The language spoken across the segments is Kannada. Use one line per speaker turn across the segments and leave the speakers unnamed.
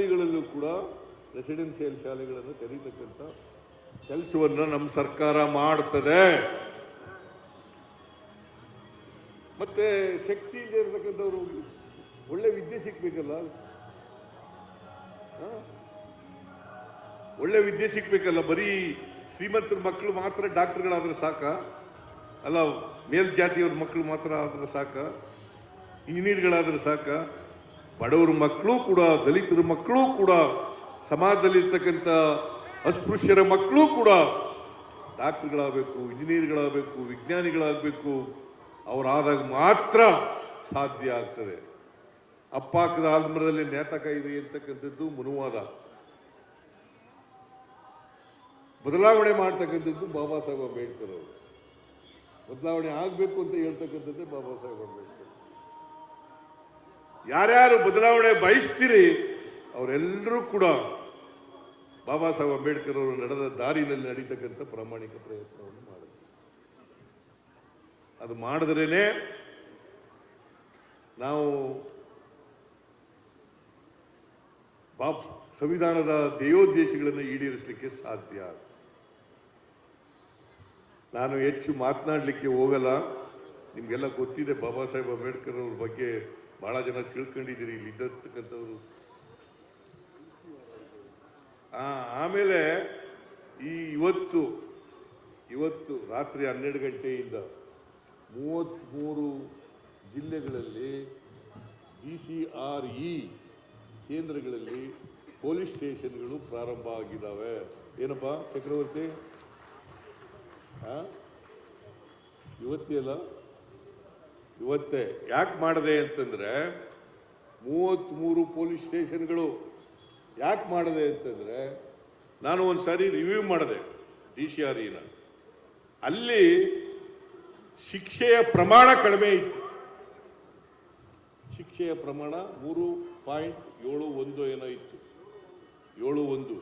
ಹೋಬಳಿಗಳಲ್ಲೂ ಕೂಡ ರೆಸಿಡೆನ್ಸಿಯಲ್ ಶಾಲೆಗಳನ್ನು ತೆರೀತಕ್ಕಂಥ ಕೆಲಸವನ್ನು ನಮ್ಮ ಸರ್ಕಾರ ಮಾಡ್ತದೆ. ಮತ್ತೆ ಶಕ್ತಿ ಇಲ್ಲದೆ ಇರತಕ್ಕಂಥವ್ರು ಒಳ್ಳೆ ವಿದ್ಯೆ ಸಿಗ್ಬೇಕಲ್ಲ? ಒಳ್ಳೆ ವಿದ್ಯೆ ಸಿಗ್ಬೇಕಲ್ಲ? ಬರೀ ಶ್ರೀಮಂತರ ಮಕ್ಕಳು ಮಾತ್ರ ಡಾಕ್ಟರ್ಗಳಾದ್ರೆ ಸಾಕ? ಅಲ್ಲ, ಮೇಲ್ಜಾತಿಯವ್ರ ಮಕ್ಕಳು ಮಾತ್ರ ಆದ್ರೆ ಸಾಕ? ಇಂಜಿನಿಯರ್ಗಳಾದ್ರೆ ಸಾಕ? ಬಡವರ ಮಕ್ಕಳು ಕೂಡ, ದಲಿತರ ಮಕ್ಕಳು ಕೂಡ, ಸಮಾಜದಲ್ಲಿರ್ತಕ್ಕಂಥ ಅಸ್ಪೃಶ್ಯರ ಮಕ್ಕಳು ಕೂಡ ಡಾಕ್ಟರ್ಗಳಾಗಬೇಕು, ಇಂಜಿನಿಯರ್ಗಳಾಗಬೇಕು, ವಿಜ್ಞಾನಿಗಳಾಗಬೇಕು, ಅವರಾದಾಗ ಮಾತ್ರ ಸಾಧ್ಯ ಆಗ್ತದೆ. ಅಪ್ಪಾಕದ ಆಲ್ಮರದಲ್ಲಿ ನೇತಕ ಇದೆ ಅಂತಕ್ಕಂಥದ್ದು ಮನುವಾದ. ಬದಲಾವಣೆ ಮಾಡ್ತಕ್ಕಂಥದ್ದು ಬಾಬಾ ಸಾಹೇಬ್ ಅಂಬೇಡ್ಕರ್ ಅವರು. ಬದಲಾವಣೆ ಆಗಬೇಕು ಅಂತ ಹೇಳ್ತಕ್ಕಂಥದ್ದೇ ಬಾಬಾ ಸಾಹೇಬ್ ಅಂಬೇಡ್ಕರ್. ಯಾರ್ಯಾರು ಬದಲಾವಣೆ ಬಯಸ್ತೀರಿ, ಅವರೆಲ್ಲರೂ ಕೂಡ ಬಾಬಾ ಸಾಹೇಬ್ ಅಂಬೇಡ್ಕರ್ ಅವರು ನಡೆದ ದಾರಿನಲ್ಲಿ ನಡೀತಕ್ಕಂಥ ಪ್ರಾಮಾಣಿಕ ಪ್ರಯತ್ನವನ್ನು ಮಾಡಿದ್ರು. ಅದು ಮಾಡಿದ್ರೇನೆ ನಾವು ಬಾಬ್ ಸಂವಿಧಾನದ ಧ್ಯೇಯೋದ್ದೇಶಗಳನ್ನು ಈಡೇರಿಸಲಿಕ್ಕೆ ಸಾಧ್ಯ ನಾನು ಹೆಚ್ಚು ಮಾತನಾಡಲಿಕ್ಕೆ ಹೋಗಲ್ಲ. ನಿಮಗೆಲ್ಲ ಗೊತ್ತಿದೆ, ಬಾಬಾ ಸಾಹೇಬ್ ಅಂಬೇಡ್ಕರ್ ಅವ್ರ ಬಗ್ಗೆ ಬಹಳ ಜನ ತಿಳ್ಕೊಂಡಿದ್ದೀರಿ ಇಲ್ಲಿ ಇದ್ದಿರ್ತಕ್ಕಂಥವ್ರು ಆ, ಆಮೇಲೆ ಈ ಇವತ್ತು ಇವತ್ತು ರಾತ್ರಿ ಹನ್ನೆರಡು ಗಂಟೆಯಿಂದ ಮೂವತ್ತ್ಮೂರು ಜಿಲ್ಲೆಗಳಲ್ಲಿ ಬಿ ಸಿ ಆರ್ ಇ ಕೇಂದ್ರಗಳಲ್ಲಿ ಪೊಲೀಸ್ ಸ್ಟೇಷನ್ಗಳು ಪ್ರಾರಂಭ ಆಗಿದ್ದಾವೆ. ಏನಪ್ಪ ಚಕ್ರವರ್ತಿ? ಇವತ್ತೇ ಅಲ್ಲ ಇವತ್ತೇ ಯಾಕೆ ಮಾಡಿದೆ ಅಂತಂದ್ರೆ ಮೂವತ್ತ್ಮೂರು ಪೊಲೀಸ್ ಸ್ಟೇಷನ್ಗಳು ಯಾಕೆ ಮಾಡಿದೆ ಅಂತಂದರೆ ನಾನು ಒಂದು ಸಾರಿ ರಿವ್ಯೂ ಮಾಡಿದೆ ಡಿ ಸಿ ಆರ್ ಇನ. ಅಲ್ಲಿ ಶಿಕ್ಷೆಯ ಪ್ರಮಾಣ ಕಡಿಮೆ ಇತ್ತು. ಶಿಕ್ಷೆಯ ಪ್ರಮಾಣ ಮೂರು ಪಾಯಿಂಟ್ ಏಳು ಒಂದು ಏನೋ ಇತ್ತು. ಏಳು ಒಂದು.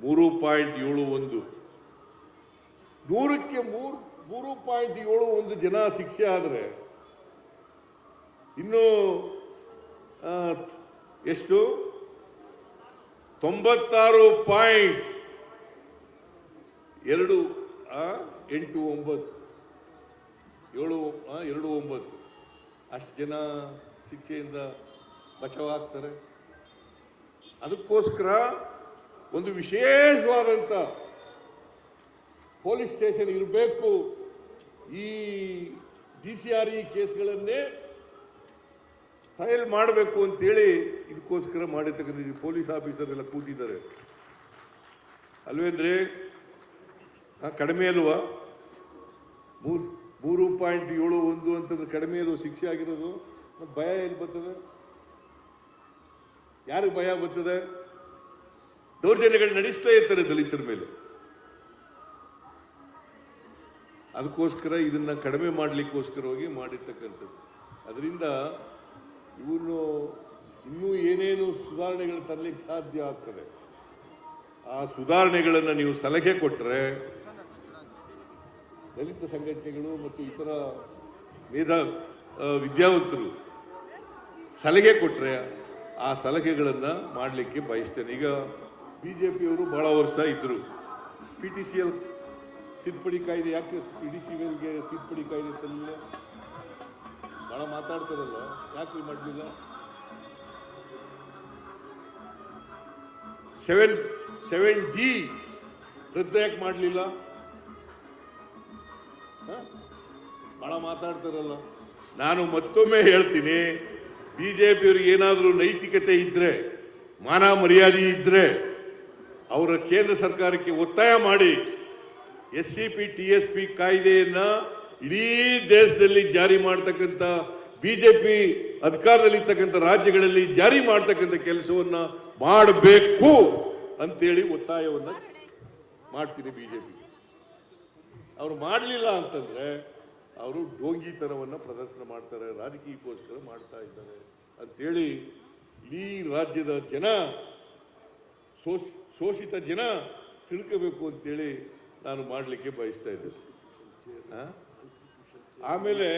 ಮೂರು ಪಾಯಿಂಟ್ ಏಳು ಒಂದು. ನೂರಕ್ಕೆ ಮೂರು ಮೂರು ಪಾಯಿಂಟ್ ಏಳು ಒಂದು ಜನ ಶಿಕ್ಷೆ ಆದರೆ ಇನ್ನು ಎಷ್ಟು? ತೊಂಬತ್ತಾರು ಪಾಯಿಂಟ್ ಎರಡು ಎಂಟು ಒಂಬತ್ತು. ಏಳು ಎರಡು ಒಂಬತ್ತು. ಅಷ್ಟು ಜನ ಶಿಕ್ಷೆಯಿಂದ ಬಚಾವಾಗ್ತಾರೆ. ಅದಕ್ಕೋಸ್ಕರ ಒಂದು ವಿಶೇಷವಾದಂಥ ಪೊಲೀಸ್ ಸ್ಟೇಷನ್ ಇರಬೇಕು. ಈ ಡಿ ಸಿ ಆರ್ ಇ ಕೇಸ್ಗಳನ್ನೇ ಫೈಲ್ ಮಾಡಬೇಕು ಅಂತೇಳಿ ಇದಕ್ಕೋಸ್ಕರ ಮಾಡಿರ್ತಕ್ಕಂಥ ಪೊಲೀಸ್ ಆಫೀಸರ್ ಎಲ್ಲ ಕೂತಿದ್ದಾರೆ. ಅಲ್ವೇಂದ್ರೆ ಕಡಿಮೆ ಅಲ್ವಾ? ಮೂರು ಮೂರು ಪಾಯಿಂಟ್ ಏಳು ಒಂದು ಅಂತಂದ್ರೆ ಕಡಿಮೆ ಅದು ಶಿಕ್ಷೆ ಆಗಿರೋದು? ಭಯ ಎಲ್ಲಿ ಬರ್ತದೆ? ಯಾರಿಗೆ ಭಯ ಬರ್ತದೆ? ದೌರ್ಜನ್ಯಗಳು ನಡೆಸ್ತಾ ಇರ್ತಾರೆ ದಲಿತರ ಮೇಲೆ. ಅದಕ್ಕೋಸ್ಕರ ಇದನ್ನ ಕಡಿಮೆ ಮಾಡಲಿಕ್ಕೋಸ್ಕರವಾಗಿ ಮಾಡಿರ್ತಕ್ಕಂಥದ್ದು. ಅದರಿಂದ ಇವನು ಇನ್ನೂ ಏನೇನು ಸುಧಾರಣೆಗಳು ತರಲಿಕ್ಕೆ ಸಾಧ್ಯ ಆಗ್ತದೆ? ಆ ಸುಧಾರಣೆಗಳನ್ನು ನೀವು ಸಲಹೆ ಕೊಟ್ಟರೆ ದಲಿತ ಸಂಘಟನೆಗಳು ಮತ್ತು ಇತರ ಮೇಧಾ ವಿದ್ಯಾವಂತರು ಸಲಹೆ ಕೊಟ್ಟರೆ ಆ ಸಲಹೆಗಳನ್ನು ಮಾಡಲಿಕ್ಕೆ ಬಯಸ್ತೇನೆ. ಈಗ ಬಿ ಜೆ ಪಿಯವರು ಭಾಳ ವರ್ಷ ಇದ್ದರು ಪಿ ಟಿ ಸಿ ಎಲ್ ತಿದ್ದುಪಡಿ ಕಾಯ್ದೆ ಯಾಕೆ ಪಿ ಡಿ ಸಿ ಎಲ್ಗೆ ತಿದ್ದುಪಡಿ ಕಾಯ್ದೆ ತರಲಿಲ್ಲ? ಬಹಳ ಮಾತಾಡ್ತಾರಲ್ಲ ಯಾಕೆ ಮಾಡಲಿಲ್ಲ ಸೆವೆನ್ ಸೆವೆನ್ ಡಿ ರದ್ದು ಯಾಕೆ ಮಾಡಲಿಲ್ಲ? ಭಾಳ ಮಾತಾಡ್ತಾರಲ್ಲ. ನಾನು ಮತ್ತೊಮ್ಮೆ ಹೇಳ್ತೀನಿ, ಬಿಜೆಪಿಯವ್ರಿಗೆ ಏನಾದರೂ ನೈತಿಕತೆ ಇದ್ರೆ, ಮಾನ ಮರ್ಯಾದೆ ಇದ್ರೆ, ಅವರ ಕೇಂದ್ರ ಸರ್ಕಾರಕ್ಕೆ ಒತ್ತಾಯ ಮಾಡಿ, S C P, T S P ಕಾಯ್ದೆಯನ್ನ ಇಡೀ ದೇಶದಲ್ಲಿ ಜಾರಿ ಮಾಡ್ತಕ್ಕಂಥ ಬಿ ಜೆ ಬಿಜೆಪಿ ಅಧಿಕಾರದಲ್ಲಿರ್ತಕ್ಕಂಥ ರಾಜ್ಯಗಳಲ್ಲಿ ಜಾರಿ ಮಾಡ್ತಕ್ಕಂಥ ಕೆಲಸವನ್ನ ಮಾಡಬೇಕು ಅಂತೇಳಿ ಒತ್ತಾಯವನ್ನ ಮಾಡ್ತೀನಿ ಬಿಜೆಪಿ ಅವ್ರು ಮಾಡಲಿಲ್ಲ ಅಂತಂದ್ರೆ ಅವರು ಡೋಂಗಿತನವನ್ನ ಪ್ರದರ್ಶನ ಮಾಡ್ತಾರೆ, ರಾಜಕೀಯಕ್ಕೋಸ್ಕರ ಮಾಡ್ತಾ ಇದ್ದಾರೆ ಅಂತೇಳಿ ಇಡೀ ರಾಜ್ಯದ ಜನ, ಶೋಷ್, ಶೋಷಿತ ಜನ ತಿಳ್ಕೋಬೇಕು ಅಂತೇಳಿ ನಾನು ಮಾಡಲಿಕ್ಕೆ ಬಯಸ್ತಾ ಇದ್ದೇನೆ ಆ? ಆಮೇಲೆ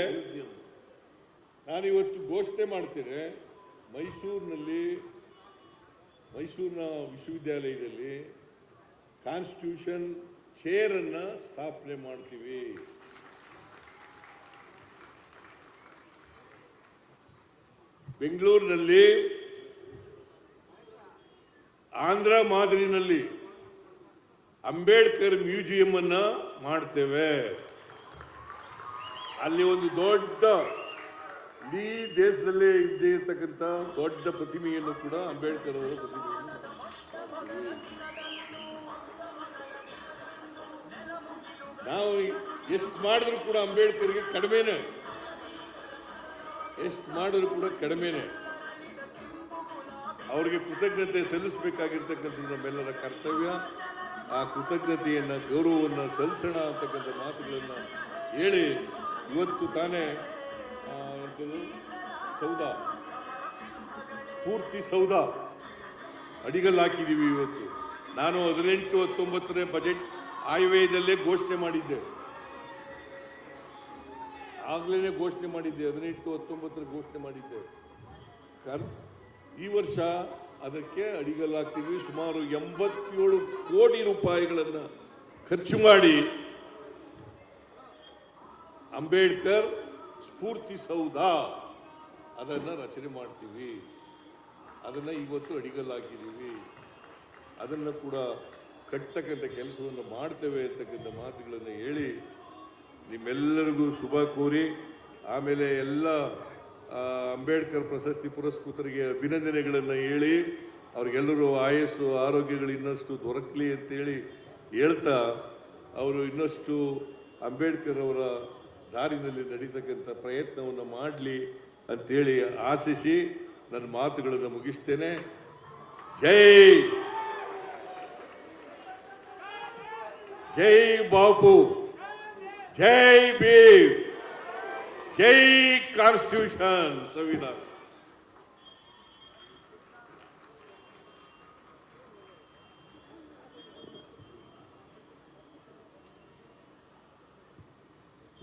ನಾನಿವತ್ತು ಘೋಷಣೆ ಮಾಡ್ತೇನೆ, ಮೈಸೂರಿನಲ್ಲಿ, ಮೈಸೂರಿನ ವಿಶ್ವವಿದ್ಯಾಲಯದಲ್ಲಿ ಕಾನ್ಸ್ಟಿಟ್ಯೂಷನ್ ಚೇರ್ ಅನ್ನ ಸ್ಥಾಪನೆ ಮಾಡ್ತೀವಿ. ಬೆಂಗಳೂರಿನಲ್ಲಿ, ಆಂಧ್ರ ಮಾದರಿನಲ್ಲಿ ಅಂಬೇಡ್ಕರ್ ಮ್ಯೂಸಿಯಂ ಅನ್ನ ಮಾಡ್ತೇವೆ. ಅಲ್ಲಿ ಒಂದು ದೊಡ್ಡ ಇಡೀ ದೇಶದಲ್ಲೇ ಇದ್ದೇ ಇರ್ತಕ್ಕಂಥ ದೊಡ್ಡ ಪ್ರತಿಮೆಯನ್ನು ಕೂಡ ಅಂಬೇಡ್ಕರ್ ಅವರ ಪ್ರತಿಮೆಯನ್ನು. ನಾವು ಎಷ್ಟು ಮಾಡಿದ್ರು ಕೂಡ ಅಂಬೇಡ್ಕರ್ಗೆ ಕಡಿಮೆನೆ. ಎಷ್ಟು ಮಾಡಿದ್ರು ಕೂಡ ಕಡಿಮೆನೆ. ಅವರಿಗೆ ಕೃತಜ್ಞತೆ ಸಲ್ಲಿಸಬೇಕಾಗಿರ್ತಕ್ಕಂಥದ್ದು ನಮ್ಮೆಲ್ಲರ ಕರ್ತವ್ಯ. ಆ ಕೃತಜ್ಞತೆಯನ್ನ, ಗೌರವವನ್ನು ಸಲ್ಲಿಸೋಣ ಅಂತಕ್ಕಂಥ ಮಾತುಗಳನ್ನು ಹೇಳಿ ಇವತ್ತು ತಾನೇ ಸೌಧ, ಸ್ಫೂರ್ತಿ ಸೌಧ ಅಡಿಗಲ್ಲಿ ಹಾಕಿದ್ದೀವಿ ಇವತ್ತು. ನಾನು ಹದಿನೆಂಟು ಹತ್ತೊಂಬತ್ತನೇ ಬಜೆಟ್ ಆಯವ್ಯಯದಲ್ಲೇ ಘೋಷಣೆ ಮಾಡಿದ್ದೆ. ಆಗ್ಲೇ ಘೋಷಣೆ ಮಾಡಿದ್ದೆ, ಹದಿನೆಂಟು ಹತ್ತೊಂಬತ್ತರ ಘೋಷಣೆ ಮಾಡಿದ್ದೆ. ಕರ್, ಈ ವರ್ಷ ಅದಕ್ಕೆ ಅಡಿಗಲ್ಲಾಕ್ತೀವಿ ಸುಮಾರು ಎಂಬತ್ತೇಳು ಕೋಟಿ ರೂಪಾಯಿಗಳನ್ನು ಖರ್ಚು ಮಾಡಿ ಅಂಬೇಡ್ಕರ್ ಸ್ಫೂರ್ತಿ ಸೌಧ ಅದನ್ನು ರಚನೆ ಮಾಡ್ತೀವಿ. ಅದನ್ನು ಇವತ್ತು ಅಡಿಗಲ್ಲಾಕಿದ್ದೀವಿ ಅದನ್ನು ಕೂಡ ಕಟ್ಟತಕ್ಕಂಥ ಕೆಲಸವನ್ನು ಮಾಡ್ತೇವೆ ಅಂತಕ್ಕಂಥ ಮಾತುಗಳನ್ನು ಹೇಳಿ ನಿಮ್ಮೆಲ್ಲರಿಗೂ ಶುಭ ಕೋರಿ, ಆಮೇಲೆ ಎಲ್ಲ ಅಂಬೇಡ್ಕರ್ ಪ್ರಶಸ್ತಿ ಪುರಸ್ಕೃತರಿಗೆ ಅಭಿನಂದನೆಗಳನ್ನು ಹೇಳಿ, ಅವ್ರಿಗೆಲ್ಲರೂ ಆಯಸ್ಸು, ಆರೋಗ್ಯಗಳು ಇನ್ನಷ್ಟು ದೊರಕಲಿ ಅಂತೇಳಿ ಹೇಳ್ತಾ, ಅವರು ಇನ್ನಷ್ಟು ಅಂಬೇಡ್ಕರ್ ಅವರ ದಾರಿನಲ್ಲಿ ನಡೀತಕ್ಕಂಥ ಪ್ರಯತ್ನವನ್ನು ಮಾಡಲಿ ಅಂತೇಳಿ ಆಶಿಸಿ ನನ್ನ ಮಾತುಗಳನ್ನು ಮುಗಿಸ್ತೇನೆ. ಜೈ ಜೈ ಬಾಪು, ಜೈ ಭೀಮ್, ಜೈ ಕಾನ್ಸ್ಟಿಟ್ಯೂಷನ್ ಸಂವಿಧಾನ.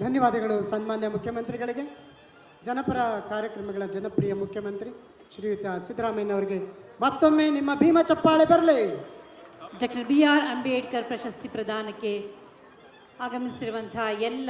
ಧನ್ಯವಾದಗಳು ಸನ್ಮಾನ್ಯ ಮುಖ್ಯಮಂತ್ರಿಗಳಿಗೆ. ಜನಪರ ಕಾರ್ಯಕ್ರಮಗಳ ಜನಪ್ರಿಯ ಮುಖ್ಯಮಂತ್ರಿ ಶ್ರೀಯುತ ಸಿದ್ದರಾಮಯ್ಯನವರಿಗೆ ಮತ್ತೊಮ್ಮೆ ನಿಮ್ಮ ಭೀಮ ಚಪ್ಪಾಳೆ ಬರಲಿ
ಡಾಕ್ಟರ್ ಬಿ ಆರ್ ಅಂಬೇಡ್ಕರ್ ಪ್ರಶಸ್ತಿ ಪ್ರದಾನಕ್ಕೆ ಆಗಮಿಸಿರುವಂತಹ ಎಲ್ಲ